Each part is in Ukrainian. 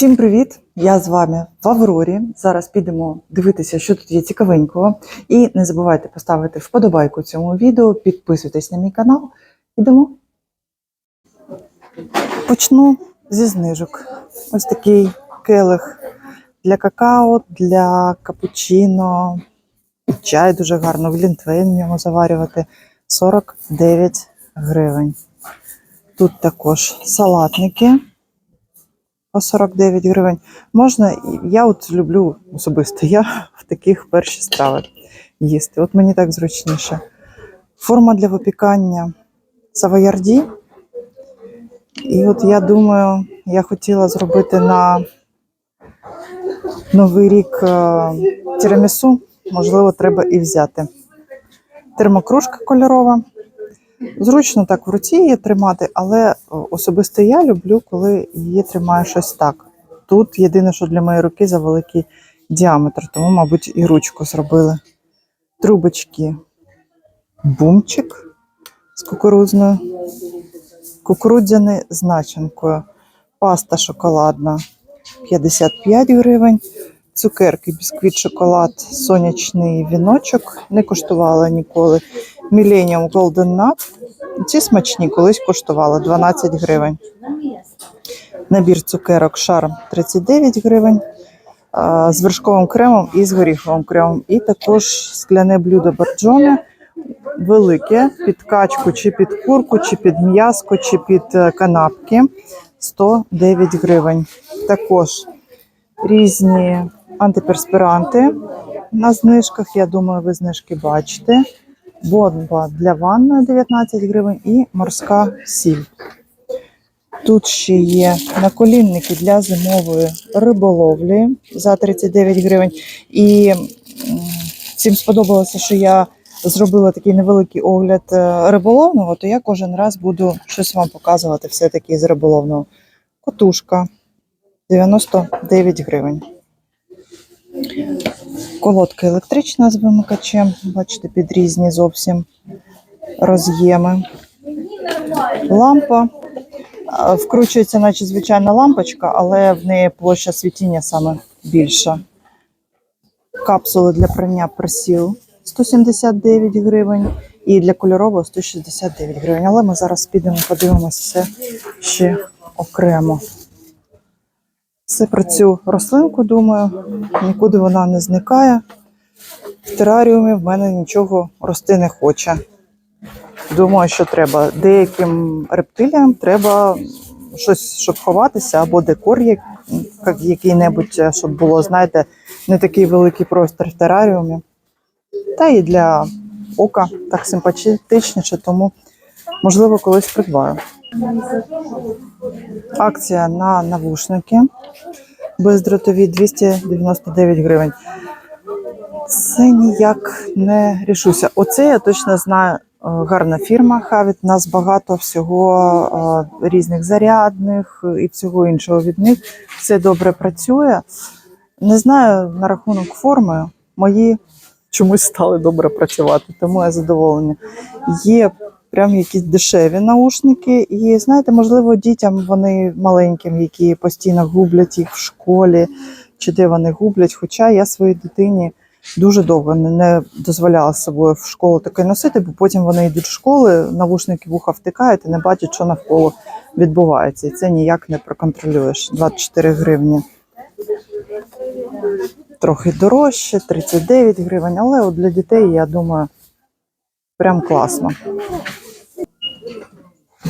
Всім привіт! Я з вами в Аврорі. Зараз підемо дивитися, що тут є цікавенького. І не забувайте поставити вподобайку цьому відео, підписуйтесь на мій канал. Ідемо. Почну зі знижок. Ось такий келих для какао, для капучино. Чай дуже гарно, в глінтвейн в ньому заварювати 49 гривень. Тут також салатники по 49 гривень. Можна, я от люблю особисто, я в таких перші страви їсти. От мені так зручніше. Форма для випікання савоярді. І от я думаю, я хотіла зробити на Новий рік е, тірамісу. Можливо, треба і взяти. Термокружка кольорова. Зручно так в руці її тримати, але особисто я люблю, коли її тримаю щось так. Тут єдине, що для моєї руки завеликий діаметр, тому, мабуть, і ручку зробили. Трубочки, бумчик з кукурузною, кукурудзяний з начинкою, паста шоколадна. 55 гривень, цукерки, бісквіт, шоколад, сонячний віночок. Не коштувала ніколи. Millennium Golden Nut. Ці смачні колись коштували 12 гривень. Набір цукерок шарм 39 гривень. З вершковим кремом і з горіховим кремом. І також скляне блюдо борджоне велике під качку, чи під курку, чи під м'язко, чи під е, канапки 109 гривень. Також різні антиперспіранти на знижках. Я думаю, ви знижки бачите. Бомба для ванної 19 гривень і морська сіль. Тут ще є наколінники для зимової риболовлі за 39 гривень. І всім сподобалося, що я зробила такий невеликий огляд е, риболовного, то я кожен раз буду щось вам показувати все-таки з риболовного. Котушка 99 гривень. Колодка електрична з вимикачем, бачите, під різні зовсім роз'єми. Лампа. Вкручується, наче звичайна лампочка, але в неї площа світіння саме більша. Капсули для прання присіл 179 гривень і для кольорового 169 гривень. Але ми зараз підемо подивимося все ще окремо. Це про цю рослинку, думаю, нікуди вона не зникає. В тераріумі в мене нічого рости не хоче. Думаю, що треба. Деяким рептиліям треба щось, щоб ховатися, або декор як- як- який-небудь, щоб було, знаєте, не такий великий простір в тераріумі. Та і для ока так симпатичніше, тому, можливо, колись придбаю. Акція на навушники бездротові 299 гривень. Це ніяк не рішуся. Оце я точно знаю. е, Гарна фірма Havit. У нас багато всього е, різних зарядних і всього іншого від них. Все добре працює. Не знаю на рахунок форми. Мої чомусь стали добре працювати, тому я задоволена. Є прям якісь дешеві наушники, і знаєте, можливо, дітям вони маленьким, які постійно гублять їх в школі, чи де вони гублять. Хоча я своїй дитині дуже довго не, дозволяла собою в школу таке носити, бо потім вони йдуть в школи, навушники вуха втикають і не бачать, що навколо відбувається. І це ніяк не проконтролюєш. 24 гривні. Трохи дорожче, 39 гривень, але от для дітей, я думаю, прям класно.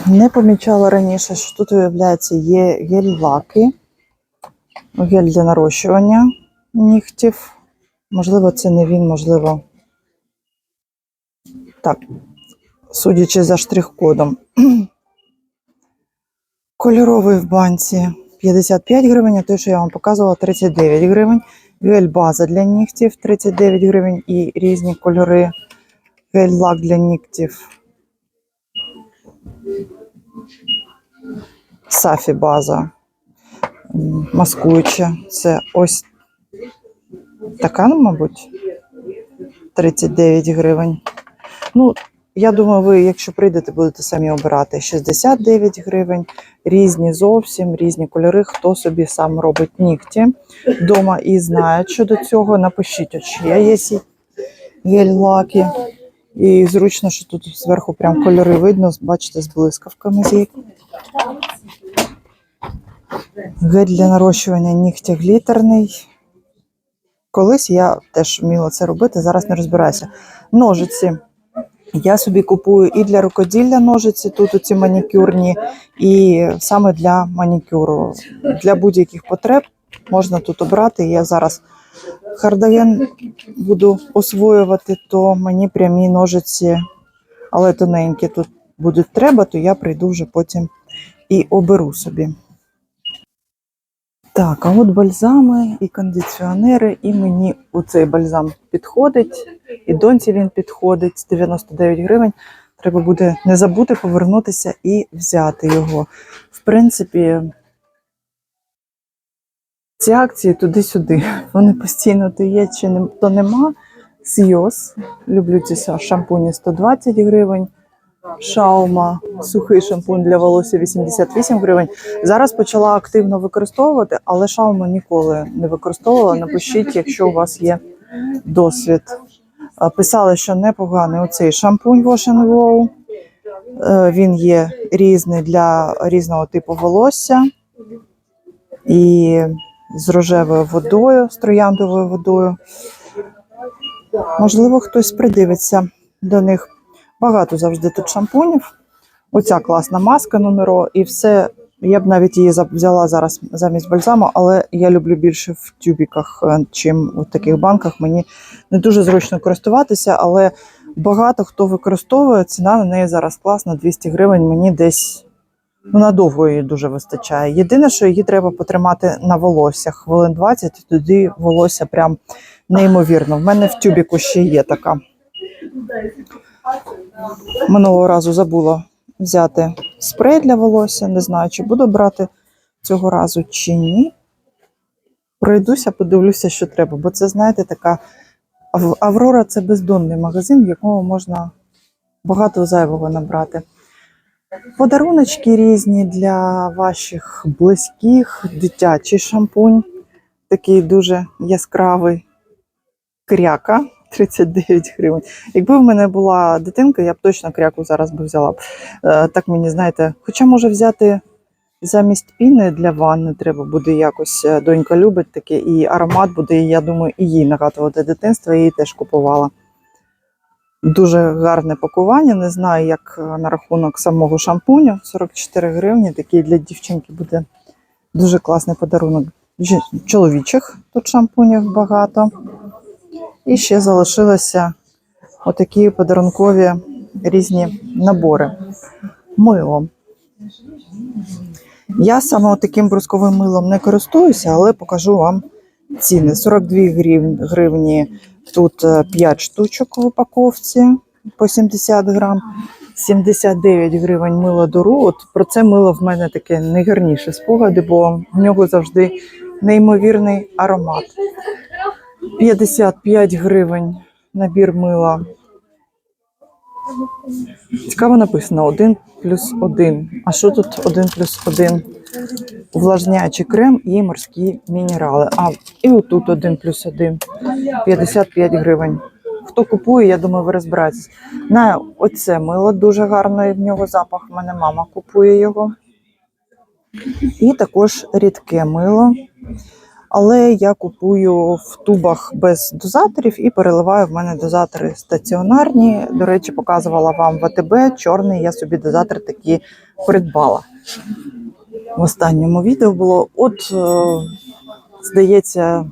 Не помічала раніше, що тут, виявляється, є гель-лаки, гель для нарощування нігтів. Можливо, це не він, можливо. Так, судячи за штрих-кодом. Кольоровий в банці 55 гривень, а той, що я вам показувала, 39 гривень. Гель-база для нігтів 39 гривень і різні кольори. Гель-лак для нігтів. Сафі база. Маскуюча. Це ось така, ну, мабуть, 39 гривень. Ну, Я думаю, ви, якщо прийдете, будете самі обирати 69 гривень, різні зовсім, різні кольори. Хто собі сам робить нігті вдома і знає щодо цього, напишіть, чи є гель-лаки. І зручно, що тут зверху прям кольори видно, бачите, з блискавками є. Гель для нарощування нігтя глітерний. Колись я теж вміла це робити, зараз не розбираюся. Ножиці. Я собі купую і для рукоділля ножиці, тут оці манікюрні, і саме для манікюру. Для будь-яких потреб можна тут обрати. Я зараз хардоген буду освоювати, то мені прямі ножиці, але тоненькі тут будуть треба, то я прийду вже потім і оберу собі. Так, а от бальзами і кондиціонери, і мені оцей бальзам підходить, і доньці він підходить 99 гривень. Треба буде не забути повернутися і взяти його. В принципі, ці акції туди-сюди. Вони постійно то є чи не, то нема. Сйоз. Люблю ці шампуні 120 гривень. Шаума, сухий шампунь для волосся 88 гривень. Зараз почала активно використовувати, але шауму ніколи не використовувала. Напишіть, якщо у вас є досвід. Писали, що непоганий оцей шампунь Wash Go. Е, Він є різний для різного типу волосся. І з рожевою водою, з трояндовою водою. Можливо, хтось придивиться до них. Багато завжди тут шампунів. Оця класна маска номеро, і все. Я б навіть її взяла зараз замість бальзаму, але я люблю більше в тюбіках, е, чим у таких банках. Мені не дуже зручно користуватися, але багато хто використовує. Ціна на неї зараз класна, 200 гривень. Мені десь надовго її дуже вистачає. Єдине, що її треба потримати на волоссях хвилин 20, і тоді волосся прям неймовірно. В мене в тюбіку ще є така. Минулого разу забула взяти спрей для волосся. Не знаю, чи буду брати цього разу чи ні. Пройдуся, подивлюся, що треба, бо це, знаєте, така Аврора це бездонний магазин, в якому можна багато зайвого набрати. Подаруночки різні для ваших близьких, дитячий шампунь, такий дуже яскравий кряка 39 гривень. Якби в мене була дитинка, я б точно кряку зараз би взяла. Е, Так мені, знаєте, хоча може взяти замість піни для ванни треба буде якось. е, Донька любить таке, і аромат буде, я думаю, і їй нагадувати дитинство, я її теж купувала. Дуже гарне пакування. Не знаю, як е, на рахунок самого шампуню. 44 гривні. Такий для дівчинки буде дуже класний подарунок. Чоловічих тут шампунів багато. І ще залишилися отакі подарункові різні набори. Мило. Я саме таким брусковим милом не користуюся, але покажу вам ціни. 42 грив- гривні тут 5 штучок в упаковці по 70 грам. 79 гривень мило дору. От про це мило в мене таке найгарніше спогади, бо в нього завжди неймовірний аромат. 55 гривень набір мила. Цікаво написано 1 плюс 1. А що тут 1 плюс 1? Увлажняючий крем і морські мінерали. А, і отут 1 плюс 1. 55 гривень. Хто купує, я думаю, ви розбираєтесь. На оце мило дуже гарне, в нього запах. В мене мама купує його. І також рідке мило. Але я купую в тубах без дозаторів і переливаю. В мене дозатори стаціонарні. До речі, показувала вам ВТБ. Чорний я собі дозатор такі придбала. В останньому відео було. От, е, здається,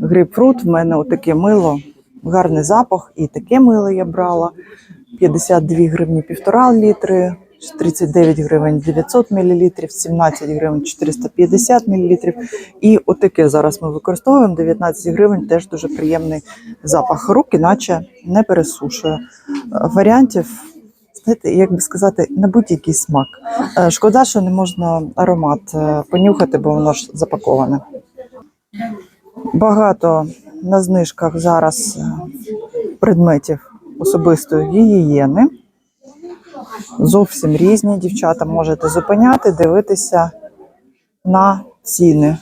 грейпфрут в мене отаке мило, гарний запах, і таке мило я брала. 52 гривні півтора літри, 39 гривень 900 мл, 17 гривень 450 мл. І отаке зараз ми використовуємо 19 гривень, теж дуже приємний запах. Руки, наче не пересушує. Варіантів, знаєте, як би сказати, на будь-який смак. Е, Шкода, що не можна аромат е, понюхати, бо воно ж запаковане. Багато на знижках зараз е, предметів особистої гігієни. Зовсім різні. Дівчата можете зупиняти, дивитися на ціни.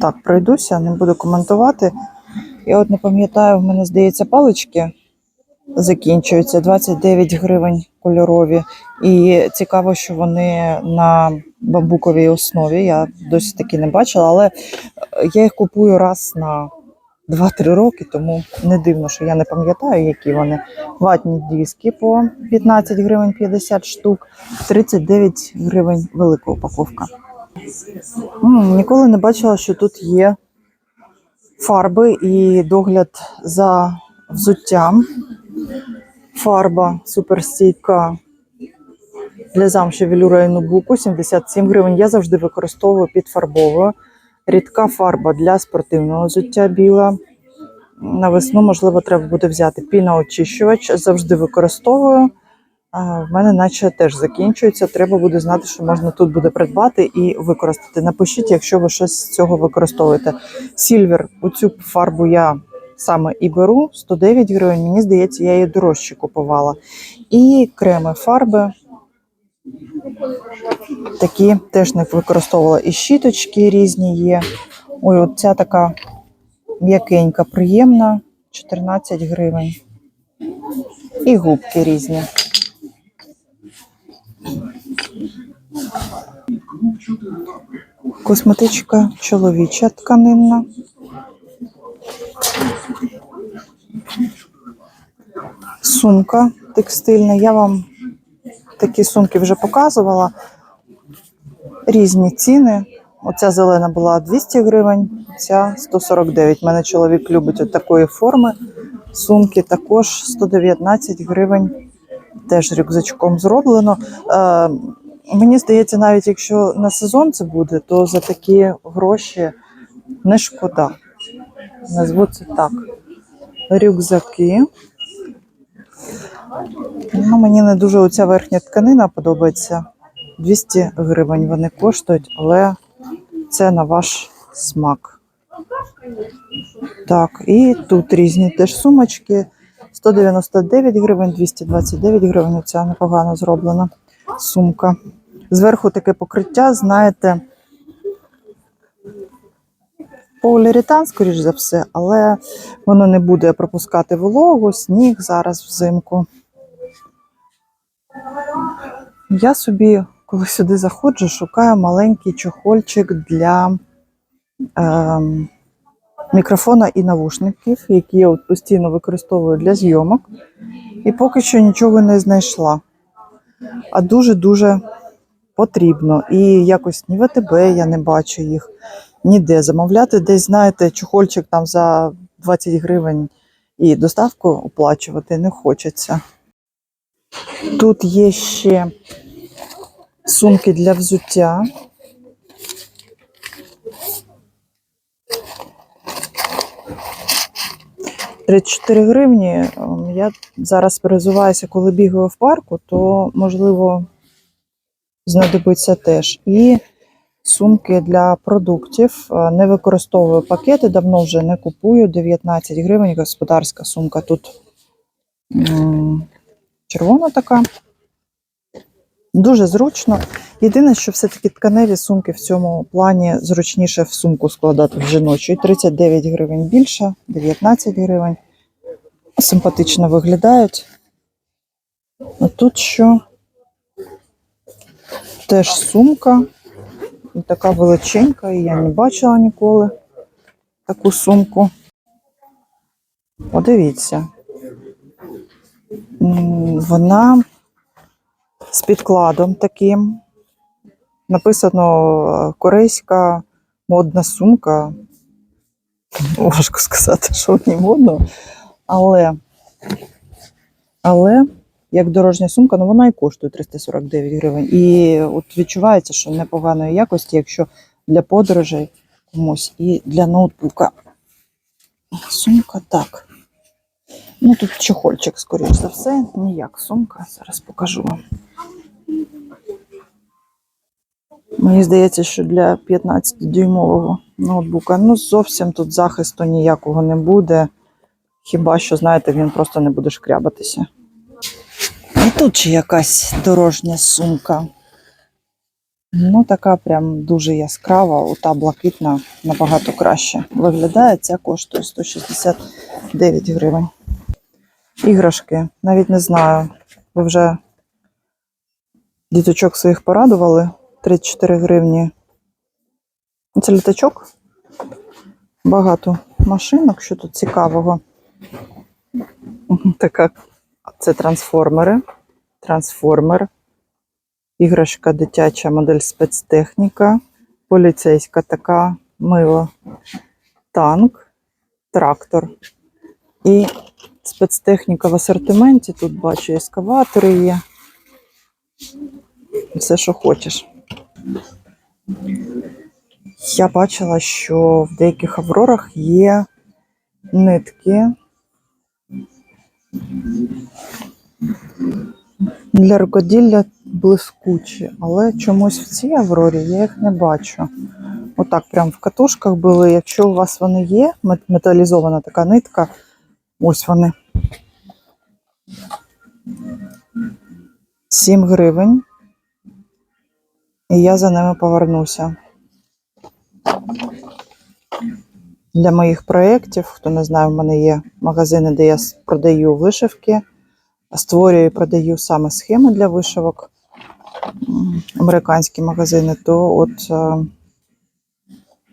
Так, пройдуся, не буду коментувати. Я от не пам'ятаю, в мене здається, палички закінчуються 29 гривень кольорові. І цікаво, що вони на бамбуковій основі. Я досі таки не бачила, але я їх купую раз на 2-3 роки, тому не дивно, що я не пам'ятаю, які вони. Ватні диски по 15 гривень 50 штук, 39 гривень велика упаковка. М, ніколи не бачила, що тут є фарби і догляд за взуттям. Фарба суперстійка для замші велюра і нубуку 77 гривень. Я завжди використовую підфарбовую. Рідка фарба для спортивного взуття біла. На весну, можливо, треба буде взяти піноочищувач. Завжди використовую. В мене наче теж закінчується. Треба буде знати, що можна тут буде придбати і використати. Напишіть, якщо ви щось з цього використовуєте. Сільвер, оцю фарбу я саме і беру 109 гривень. Мені здається, я її дорожче купувала. І креми фарби. Такі теж не використовувала. І щіточки різні є. Ой, от ця така м'якенька, приємна, 14 гривень. І губки різні. Косметичка чоловіча тканинна. Сумка текстильна. Я вам такі сумки вже показувала. Різні ціни. Оця зелена була 200 гривень, ця 149. У Мене чоловік любить от такої форми. Сумки також 119 гривень. Теж рюкзачком зроблено. Е, мені здається, навіть якщо на сезон це буде, то за такі гроші не шкода. Назву це так. Рюкзаки. Ну, мені не дуже оця верхня тканина подобається. 200 гривень вони коштують, але це на ваш смак. Так, і тут різні теж сумочки. 199 гривень, 229 гривень. Оця непогано зроблена сумка. Зверху таке покриття, знаєте, поліуретан, скоріш за все, але воно не буде пропускати вологу, сніг зараз взимку. Я собі, коли сюди заходжу, шукаю маленький чохольчик для е, мікрофона і навушників, які я от постійно використовую для зйомок. І поки що нічого не знайшла. А дуже-дуже потрібно. І якось ні в АТБ я не бачу їх ніде. Замовляти десь, знаєте, чохольчик там за 20 гривень і доставку оплачувати не хочеться. Тут є ще сумки для взуття. «34 гривні. Ем, Я зараз перезуваюся, коли бігаю в парку, то можливо знадобиться теж. І сумки для продуктів. Е, Не використовую пакети, давно вже не купую. 19 гривень. Господарська сумка тут м, червона така. Дуже зручно. Єдине, що все-таки тканеві сумки в цьому плані зручніше в сумку складати в жіночу. І 39 гривень більше, 19 гривень. Симпатично виглядають. А тут що? Теж сумка. І така величенька, і я не бачила ніколи таку сумку. Подивіться. Вона з підкладом таким. Написано е, корейська модна сумка. Важко сказати, що в ній модно. Але, але як дорожня сумка, ну вона і коштує 349 гривень. І от відчувається, що непоганої якості, якщо для подорожей комусь і для ноутбука. Сумка так. Ну тут чохольчик, скоріш за все, ніяк сумка. Зараз покажу вам. Мені здається, що для 15-дюймового ноутбука ну зовсім тут захисту ніякого не буде. Хіба що, знаєте, він просто не буде шкрябатися. І Тут ще якась дорожня сумка. Ну, така прям дуже яскрава, ота блакитна набагато краще виглядає. Ця коштує 169 гривень. Іграшки, навіть не знаю. Ви вже діточок своїх порадували 34 гривні. Це літачок. Багато машинок, що тут цікавого. Така це трансформери. Трансформер. Іграшка дитяча модель спецтехніка. Поліцейська така мило. Танк, трактор. І спецтехніка в асортименті. Тут бачу ескаватори є. Все, що хочеш. Я бачила, що в деяких аврорах є нитки для рукоділля блискучі, але чомусь в цій аврорі я їх не бачу. Отак, прям в катушках були. Якщо у вас вони є, металізована така нитка, ось вони. 7 гривень. І я за ними повернуся. Для моїх проєктів, хто не знає, в мене є магазини, де я продаю вишивки, створюю і продаю саме схеми для вишивок, американські магазини, то от е,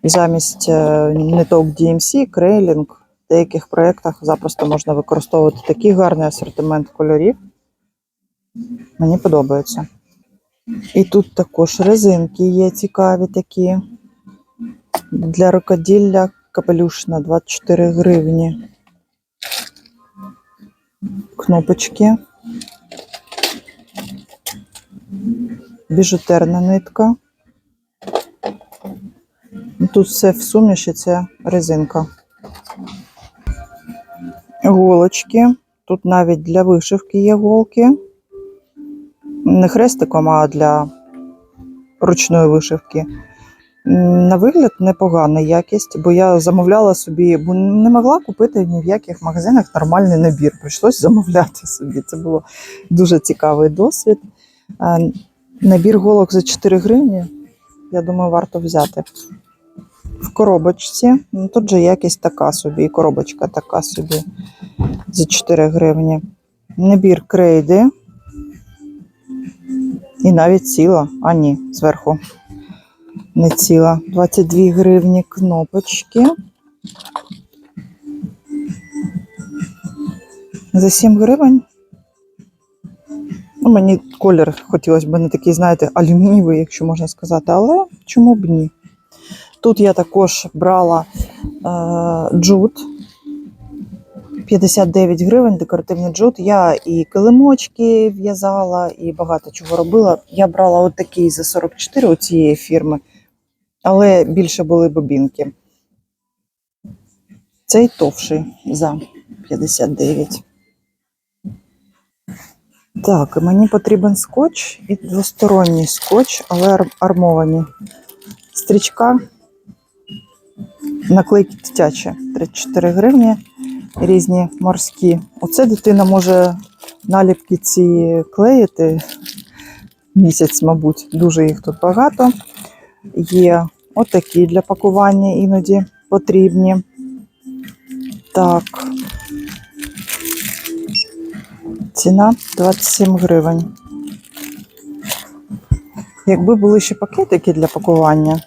замість е, ниток DMC, крейлінг, в деяких проєктах запросто можна використовувати такий гарний асортимент кольорів. Мені подобається. І тут також резинки є цікаві такі. Для рукоділля капелюшна 24 гривні. Кнопочки. Біжутерна нитка. Тут все в суміші, це резинка. Голочки. Тут навіть для вишивки є голки. Не хрестиком, а для ручної вишивки. На вигляд непогана якість, бо я замовляла собі, бо не могла купити ні в яких магазинах нормальний набір. Прийшлось замовляти собі. Це було дуже цікавий досвід. Набір голок за 4 гривні, я думаю, варто взяти. В коробочці. Ну, тут же якість така собі, і коробочка така собі за 4 гривні. Набір крейди. І навіть ціла, а ні, зверху не ціла. 22 гривні кнопочки. За 7 гривень. Ну, мені колір хотілося б не такий, знаєте, алюмінієвий, якщо можна сказати, але чому б ні? Тут я також брала е, джут 59 гривень, декоративний джут. Я і килимочки в'язала, і багато чого робила. Я брала от такий за 44 у цієї фірми, але більше були бобінки. Цей товший за 59. Так, мені потрібен скотч і двосторонній скотч, але армовані. Стрічка. Наклейки дитячі 34 гривні, різні морські. Оце дитина може наліпки ці клеїти місяць, мабуть, дуже їх тут багато. Є отакі для пакування іноді потрібні. Так. Ціна 27 гривень. Якби були ще пакетики для пакування,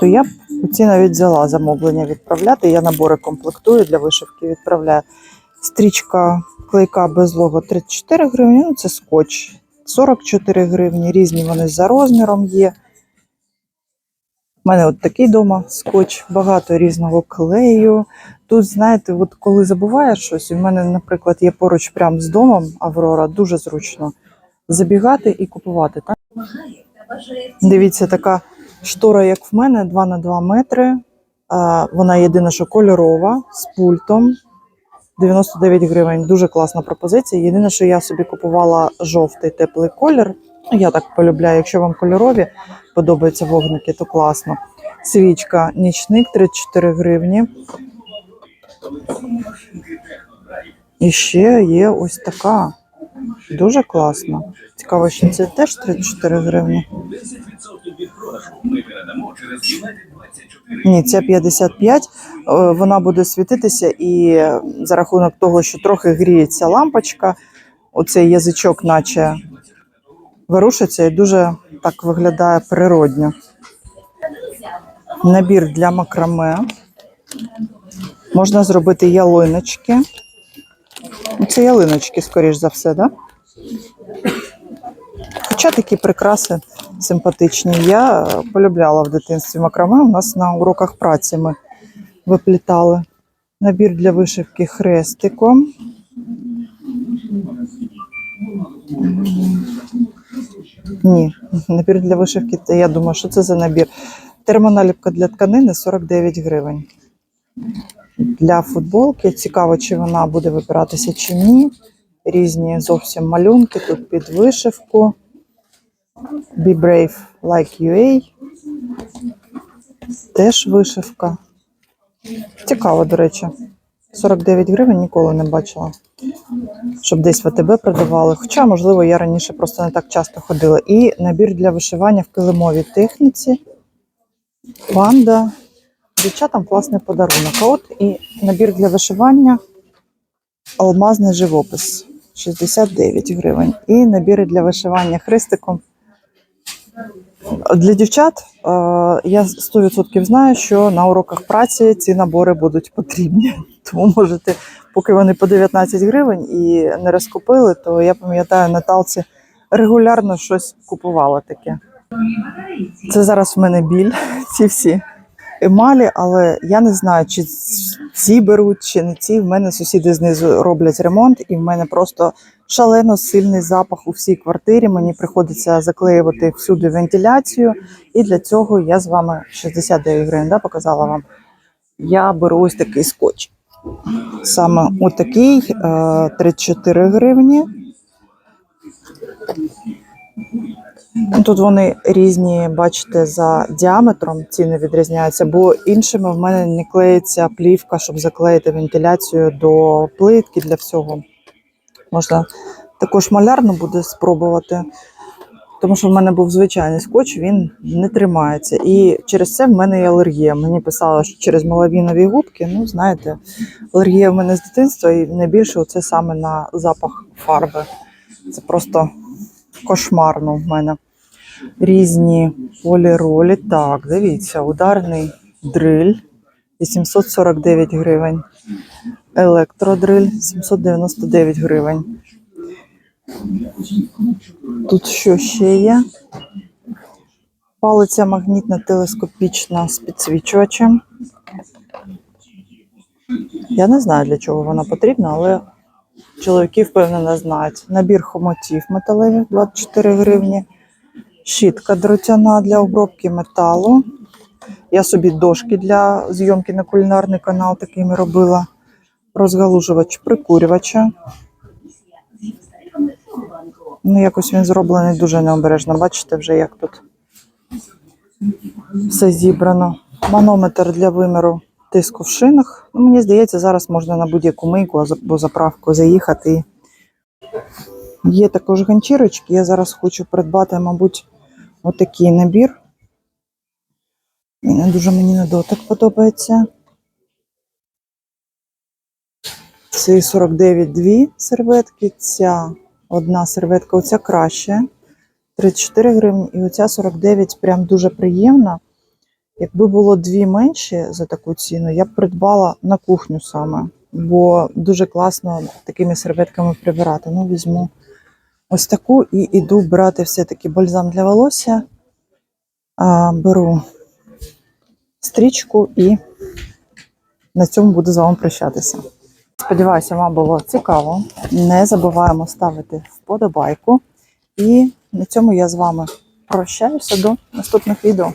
то я б ці навіть взяла замовлення відправляти. Я набори комплектую для вишивки відправляю. Стрічка клейка без лого 34 гривні, ну це скотч 44 гривні. Різні вони за розміром є. У мене от такий дома скотч, багато різного клею. Тут, знаєте, от коли забуваєш щось, у мене, наприклад, є поруч прямо з домом Аврора, дуже зручно забігати і купувати. Так? Дивіться, така штора, як в мене, 2 на 2 метри. Вона єдина, що кольорова з пультом. 99 гривень. Дуже класна пропозиція. Єдине, що я собі купувала жовтий теплий колір. Я так полюбляю. Якщо вам кольорові подобаються вогники, то класно. Свічка нічник 34 гривні. І ще є ось така Дуже класно. Цікаво, що це теж 34 гривні. Ні, ця 55. Е, Вона буде світитися, і за рахунок того, що трохи гріється лампочка, оцей язичок, наче ворушиться, і дуже так виглядає природньо. Набір для макраме. Можна зробити ялиночки. Це ялиночки, скоріш за все, так? Да? Хоча такі прикраси симпатичні. Я полюбляла в дитинстві макраме. У нас на уроках праці ми виплітали. Набір для вишивки хрестиком. Ні, набір для вишивки, я думаю, що це за набір. Термоналіпка для тканини 49 гривень. Для футболки цікаво, чи вона буде вибиратися чи ні. Різні зовсім малюнки тут під вишивку. Be brave like UA. Теж вишивка. Цікаво, до речі. 49 гривень ніколи не бачила. Щоб десь в АТБ продавали. Хоча, можливо, я раніше просто не так часто ходила. І набір для вишивання в килимовій техніці. Панда. Дівчатам класний подарунок. От і набір для вишивання алмазний живопис 69 гривень. І набіри для вишивання хрестиком. Для дівчат е, я 100% знаю, що на уроках праці ці набори будуть потрібні. Тому можете, поки вони по 19 гривень і не розкупили, то я пам'ятаю, Наталці регулярно щось купувала таке. Це зараз в мене біль, ці всі емалі, але я не знаю, чи ці беруть, чи не ці. В мене сусіди знизу роблять ремонт, і в мене просто шалено сильний запах у всій квартирі. Мені приходиться заклеювати всюди вентиляцію. І для цього я з вами 69 гривень да, показала вам. Я беру ось такий скотч. Саме отакий е, 34 гривні. Тут вони різні, бачите, за діаметром ціни відрізняються, бо іншими в мене не клеїться плівка, щоб заклеїти вентиляцію до плитки для всього. Можна також малярно буде спробувати, тому що в мене був звичайний скотч, він не тримається. І через це в мене є алергія. Мені писали, що через малавінові губки, ну знаєте, алергія в мене з дитинства, і найбільше це саме на запах фарби. Це просто кошмарно в мене. Різні поліролі. Так, дивіться, ударний дриль 849 гривень. Електродриль 799 гривень. Тут що ще є? Палиця магнітна телескопічна з підсвічувачем. Я не знаю, для чого вона потрібна, але чоловіки, впевнено, знають. Набір хомотів металевих 24 гривні. Щітка дротяна для обробки металу. Я собі дошки для зйомки на кулінарний канал такими робила. Розгалужувач прикурювача. Ну, якось він зроблений дуже необережно. Бачите вже, як тут все зібрано. Манометр для виміру тиску в шинах. Ну, мені здається, зараз можна на будь-яку мийку або заправку заїхати. Є також ганчірочки. Я зараз хочу придбати, мабуть, отакий набір. Він дуже мені на дотик подобається. Це 49 дві серветки, ця одна серветка, оця краще. 34 гривні, і оця 49 прям дуже приємна. Якби було дві менші за таку ціну, я б придбала на кухню саме, бо дуже класно такими серветками прибирати. Ну, візьму ось таку і йду брати все-таки бальзам для волосся. А, беру стрічку і на цьому буду з вами прощатися. Сподіваюся, вам було цікаво. Не забуваємо ставити вподобайку. І на цьому я з вами прощаюся до наступних відео.